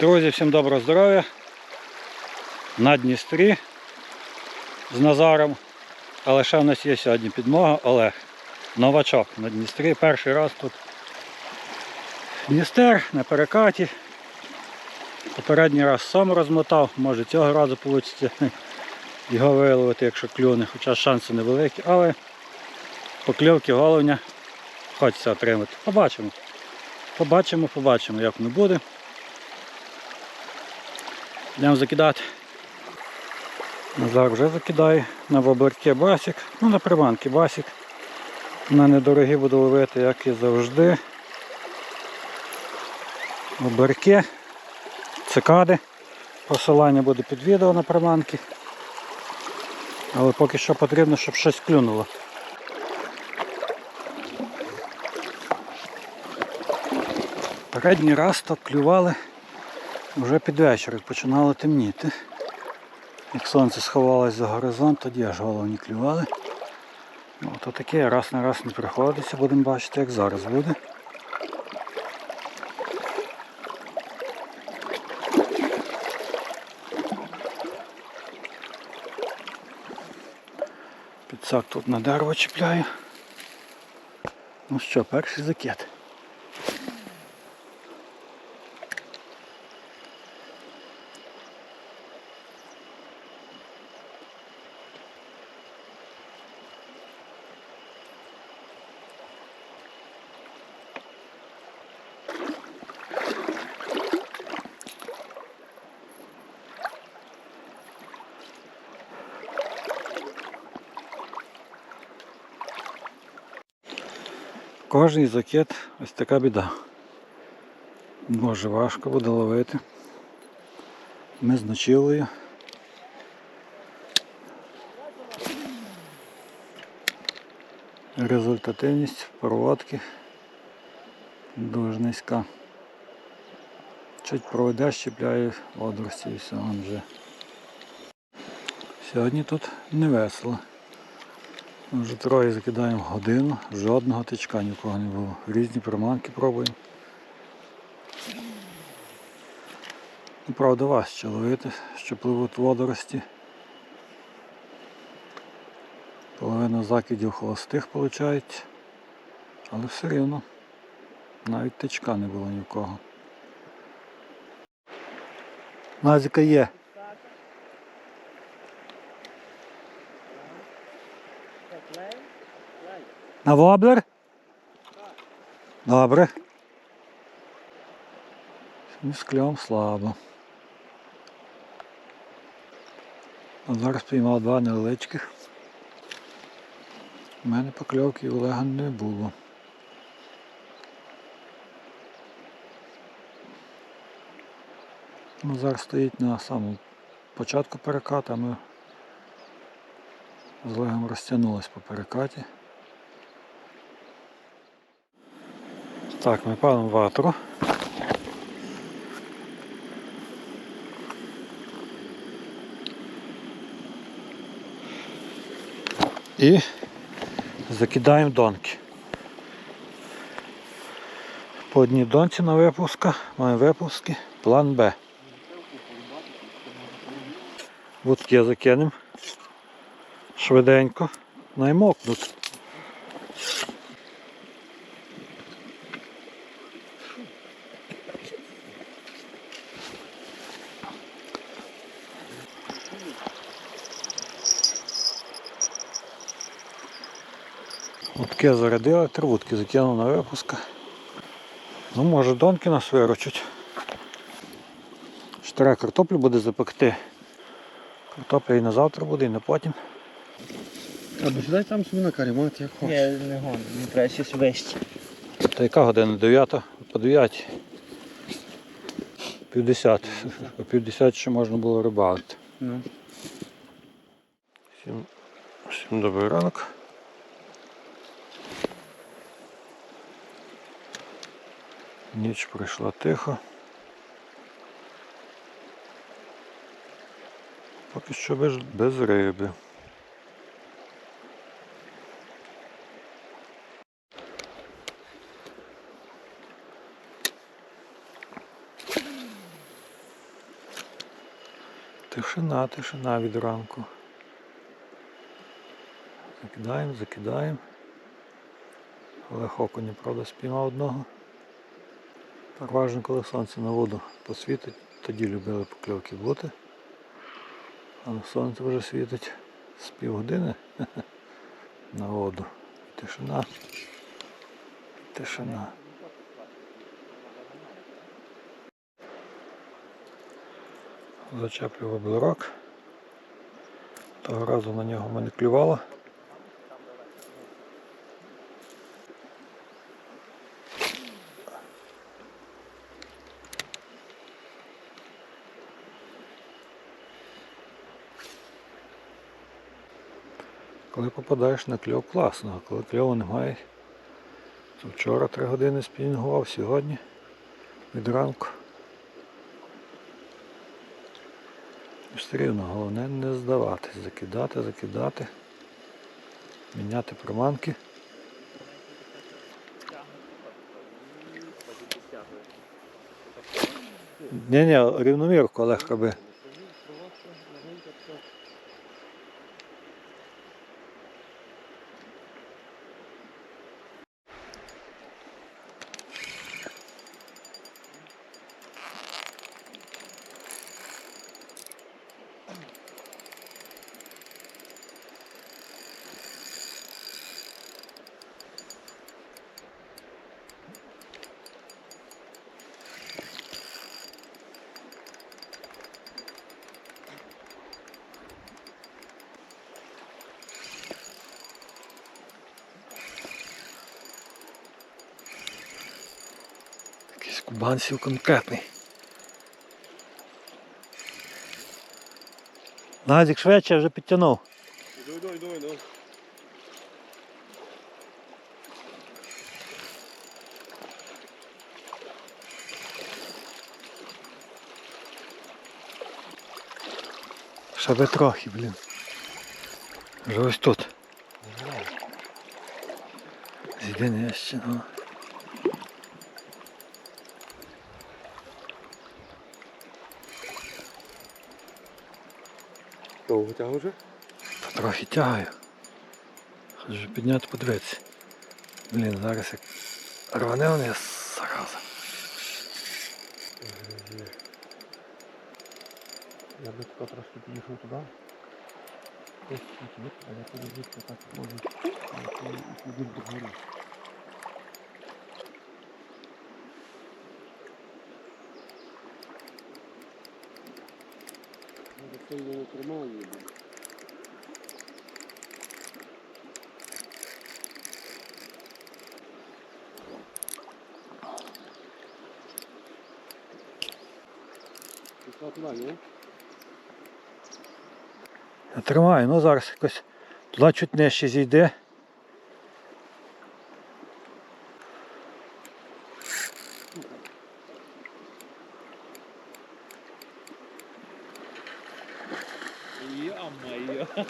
Друзі, всім доброго здоров'я. На Дністрі з Назаром. Але ще в нас є сьогодні підмога Олег. Новачок на Дністрі. Перший раз тут. Дністер на перекаті. Попередній раз сам розмотав, може цього разу вийде його виловити, якщо клюне, хоча шанси невеликі, але покльовки головня хочеться отримати. Побачимо. Побачимо, побачимо, як воно буде. Йдемо закидати. Назар вже закидає на воблерки басик, ну на приманки басик. На недорогі буду ловити, як і завжди. Воблерки, цикади. Посилання буде під відео на приманки. Але поки що потрібно, щоб щось клюнуло. Передній раз то клювали вже під вечір, починало темніти. Як сонце сховалось за горизонт, тоді аж головні клювали. Ну, то таке раз на раз не приходиться, будемо бачити, як зараз буде. Підсак тут на дерево чіпляю. Ну що, перший закид. Кожний закид ось така біда. Може важко буде ловити. Ми з ночілою. Результативність проводки дуже низька. Чуть проведеш, чіпляє водорості і все он вже. Сьогодні тут не весело. Вже троє закидаємо годину, жодного тичка ні в кого не було. Різні приманки пробуємо. Ну, Правда, важче ловити, що пливуть водорості. Половина закидів холостих виходить, але все рівно навіть тичка не було ні в кого. Назіка є. На воблер? Добре. З кльом слабо. Зараз піймав два невеличких. У мене покльовки у Олега не було. Ну, зараз стоїть на самому початку переката, ми з Олегом розтягнулись по перекаті. Так, ми палимо ватру. І закидаємо донки. По одній донці на випуска, маємо випуски, план Б. Вудки закинемо швиденько, наймокнуть. Утки зарядили, три вудки закинув на випуска. Ну, може донки нас виручать. Ще треба картоплю буде запекти. Картопля і на завтра буде, і на потім. Або сідай там собі на карімат, як хочеш. Ні, не гон, не треба щось вище. Та яка година? 9? По 9. 50. По 50 ще можна було рибалити. Ну. Всім, всім добрий ранок. Ніч пройшла тихо. Поки що без, риби. Тишина, тишина від ранку. Закидаємо, закидаємо. Олег окуня, правда, спіймав одного. Переважно, коли сонце на воду посвітить, тоді любили покльовки бути. Але сонце вже світить з півгодини на воду. Тишина. Тишина. Зачеплював блирок. Того разу на нього мене клювало. Коли попадаєш на кльов класно, коли кльову немає, то вчора три години спінгував, сьогодні від ранку. Все рівно головне не здаватись, закидати, закидати, міняти приманки. Ні, ні, рівномірку Олег роби. Кубанців конкретний. Назік швидше вже підтягнув. Іду, іду, іду, іду. Ще би трохи, блін. Вже ось тут. Зійди нижче, ну. Довго тягу вже? Та трохи тягаю. Хочу підняти подивитися. Блін, зараз як рване вниз, зараза. Я би тако трошки підійшов туди. Ось тут, а я подивлюся, так можу. І піду до гори. Може, це його не тримає, блін. Пішла туди, ні? Я тримаю, ну зараз якось туди чуть нижче зійде.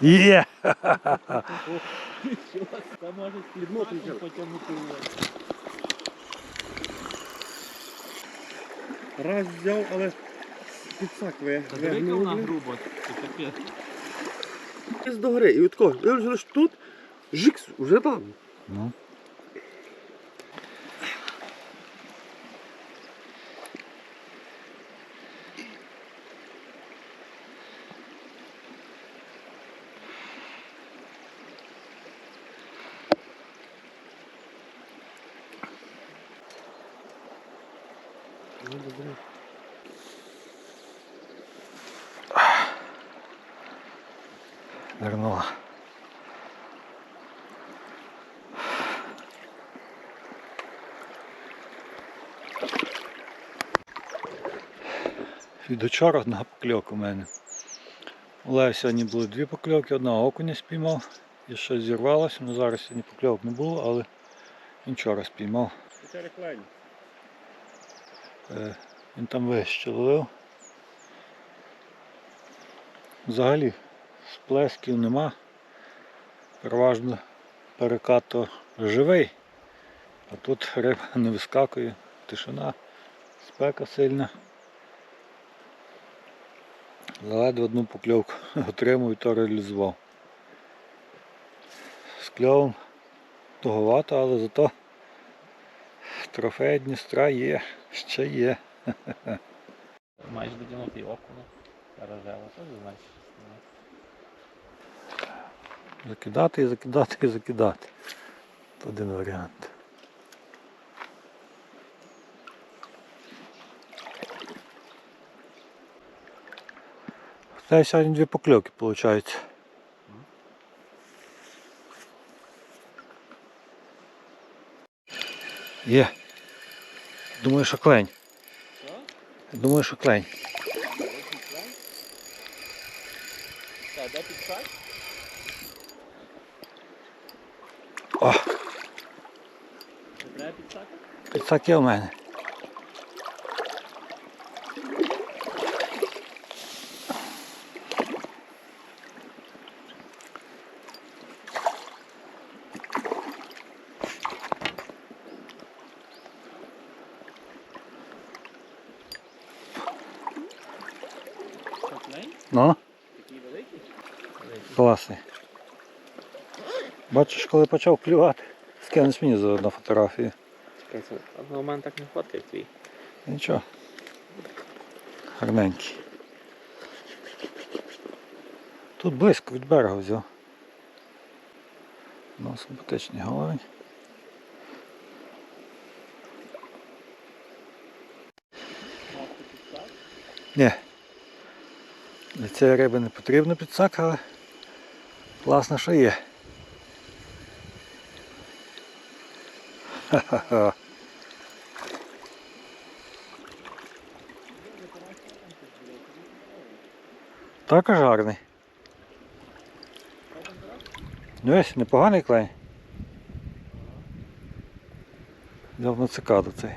Є! Та може Відмотуй потягнути. Раз взяв, але підсакує. Та яка вона грубо. Це капець. Десь до гори. І от кого, ви вже тут, жикс, вже там. Ну, добре. Вернула. Від вчора одна покльовка у мене. У Лева сьогодні були дві покльовки, одна окуня спіймав і щось зірвалося. Ну зараз сьогодні покльовок не було, але він вчора спіймав. Е, Він там вище ловив. Взагалі сплесків нема. Переважно перекат живий, а тут риба не вискакує, тишина, спека сильна. Ледве одну покльовку отримав і то реалізував. З кльовом туговато, але зато трофей Дністра є, ще є. Маєш дотягнути окуну. Рожева, що це значить? Закидати і закидати і закидати. Це один варіант. Це сьогодні дві покльовки виходить. Є. Думаю, що клень. Що? Думаю, що клень. Так, де підсак? О, Не треба підсака? підсак є у мене. Що, клей? Ну, Такий великий? Великий. класний. Бачиш, коли почав клювати, скинеш мені заодно фотографії. Чекай, це одного мене так не фоткає твій. Нічого. Гарненький. Тут близько від берега взяв. Ну, симпатичний головень. Ні. Для цієї риби не потрібно підсак, але класно, що є. Ха-ха-ха. Також гарний. Ну ось, непоганий клей. Взяв на цикаду цей.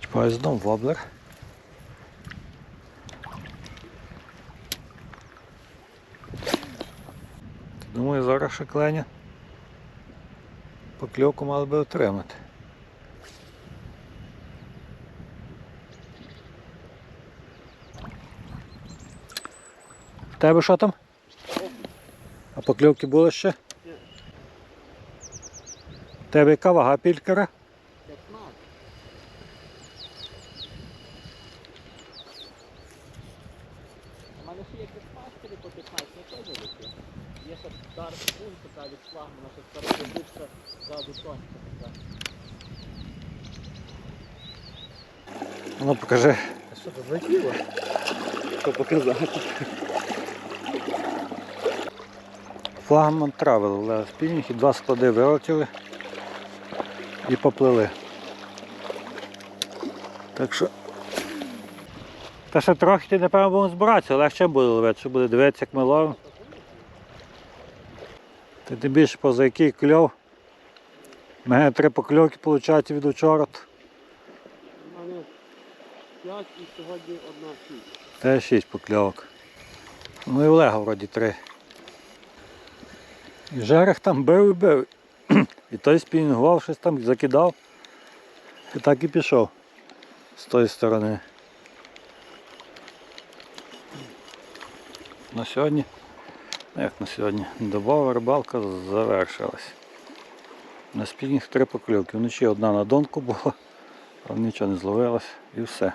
Чіпаю знов воблер. Думаю, зараз ще кленя. Покльовку мали би отримати. Тебе що там? А покльовки були ще? Тебе яка вага пількера? 15. У мене ще є 15 по 15, не теж великі. Є ще дар пункт така від флагмана, що стара добичка ззаду тонька така. Ну покажи. А що тут летіло? Що показати? Флагман Travel, але спільних і два склади вилетіли і поплили. Так що. Та ще трохи ти, напевно, будемо збиратися, легше буде ловити, що буде дивитися, як ми ловимо. Ти тим більше поза який кльов. У мене три покльовки виходить від учора. У мене 5 і сьогодні одна 6. Та шість покльовок. Ну і Олега вроді три. І жерех там бив і бив. І той спінінгував, щось там закидав. І так і пішов з тої сторони. На сьогодні, ну як на сьогодні, добова рибалка завершилась. На спінінг три поклювки. Вночі одна на донку була, але нічого не зловилось і все.